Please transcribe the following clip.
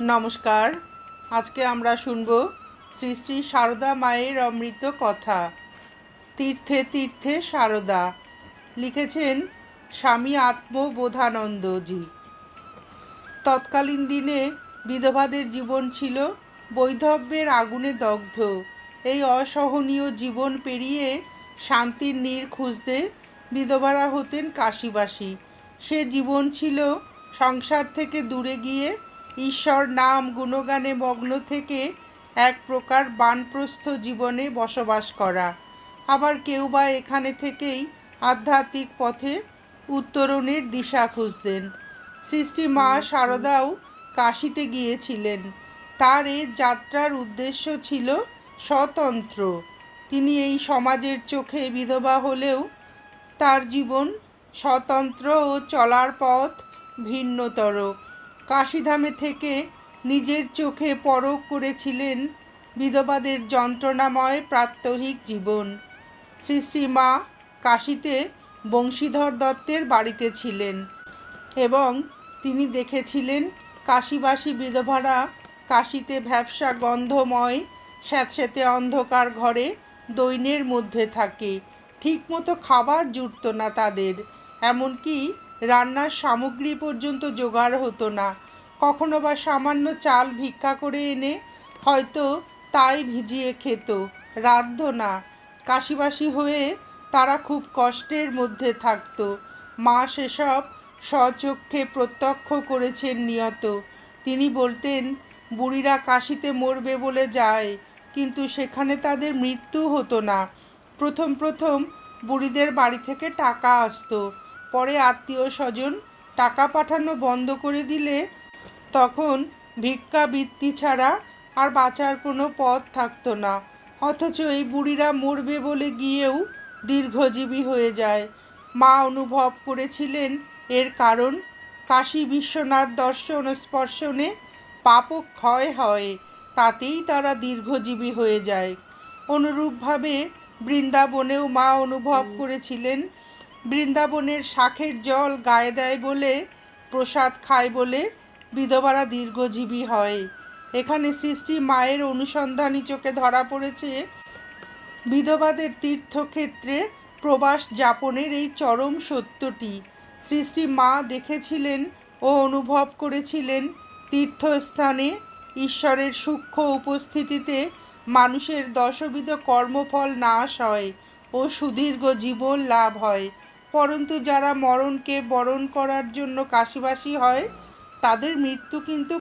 নমস্কার। আজকে আমরা শুনব শ্রী শ্রী সারদা মায়ের অমৃত কথা। তীর্থে তীর্থে সারদা লিখেছেন স্বামী আত্মবোধানন্দজি। তৎকালীন দিনে বিধবাদের জীবন ছিল বৈধব্যের আগুনে দগ্ধ। এই অসহনীয় জীবন পেরিয়ে শান্তির নীড় খুঁজতে বিধবারা হতেন কাশিবাসী। সে জীবন ছিল সংসার থেকে দূরে গিয়ে ঈশ্বর নাম, গুণগানে মগ্ন থেকে এক প্রকার বানপ্রস্থ জীবনে বসবাস করা। আবার কেউ বা এখানে থেকেই আধ্যাত্মিক পথে উত্তরণের দিশা খুঁজতেন। সৃষ্টি মা শারদাও কাশিতে গিয়েছিলেন। তার এই যাত্রার উদ্দেশ্য ছিল স্বতন্ত্র। তিনি এই সমাজের চোখে বিধবা হলেও তার জীবন স্বতন্ত্র ও চলার পথ ভিন্নতর। কাশিধামে থেকে নিজের চোখে পরখ করেছিলেন বিধবাদের যন্ত্রণাময় প্রাত্যহিক জীবন। শ্রী শ্রী মা কাশিতে বংশীধর দত্তের বাড়িতে ছিলেন এবং তিনি দেখেছিলেন কাশিবাসী বিধবারা কাশিতে ভ্যাবসা গন্ধময়, স্যাঁতস্যাঁতে অন্ধকার ঘরে দৈনের মধ্যে থাকে। ঠিকমতো খাবার জুটত না তাদের, এমনকি রান্নার সামগ্রী পর্যন্ত জোগাড় হতো না। কখনো বা সামান্য চাল ভিক্ষা করে এনে হয়তো তাই ভিজিয়ে খেত। রাধ্য না। কাশিবাসি হয়ে তারা খুব কষ্টের মধ্যে থাকতো। মা সেসব স্বচক্ষে প্রত্যক্ষ করেছেন নিয়ত। তিনি বলতেন, বুড়িরা কাশিতে মরবে বলে যায়, কিন্তু সেখানে তাদের মৃত্যু হতো না। প্রথম প্রথম বুড়িদের বাড়ি থেকে টাকা আসতো। পরে আত্মীয় স্বজন টাকা পাঠানো বন্ধ করে দিলে তখন ভিক্ষাবৃত্তি ছাড়া আর বাঁচার কোনো পথ থাকতো না। অথচ এই বুড়িরা মরবে বলে গিয়েও দীর্ঘজীবী হয়ে যায়। মা অনুভব করেছিলেন এর কারণ। কাশী বিশ্বনাথ দর্শন স্পর্শনে পাপ ক্ষয় হয়, তাতেই তারা দীর্ঘজীবী হয়ে যায়। অনুরূপভাবে বৃন্দাবনেও মা অনুভব করেছিলেন বৃন্দাবনের শাখের জল গায়ে দেয় বলে প্রসাদ খায় বলে বিধবারা দীর্ঘজীবী হয়। এখানে সৃষ্টি মায়ের অনুসন্ধানী চোখে ধরা পড়েছে বিধবাদের তীর্থক্ষেত্রে প্রবাস যাপনের এই চরম সত্যটি। সৃষ্টি মা দেখেছিলেন ও অনুভব করেছিলেন তীর্থস্থানে ঈশ্বরের সূক্ষ্ম উপস্থিতিতে মানুষের দশবিধ কর্মফল নাশ হয় ও সুদীর্ঘ জীবন লাভ হয়। পরন্তু যারা মরণকে বরণ করার জন্য কাশিবাসী হয় তাদের মৃত্যু কিন্তু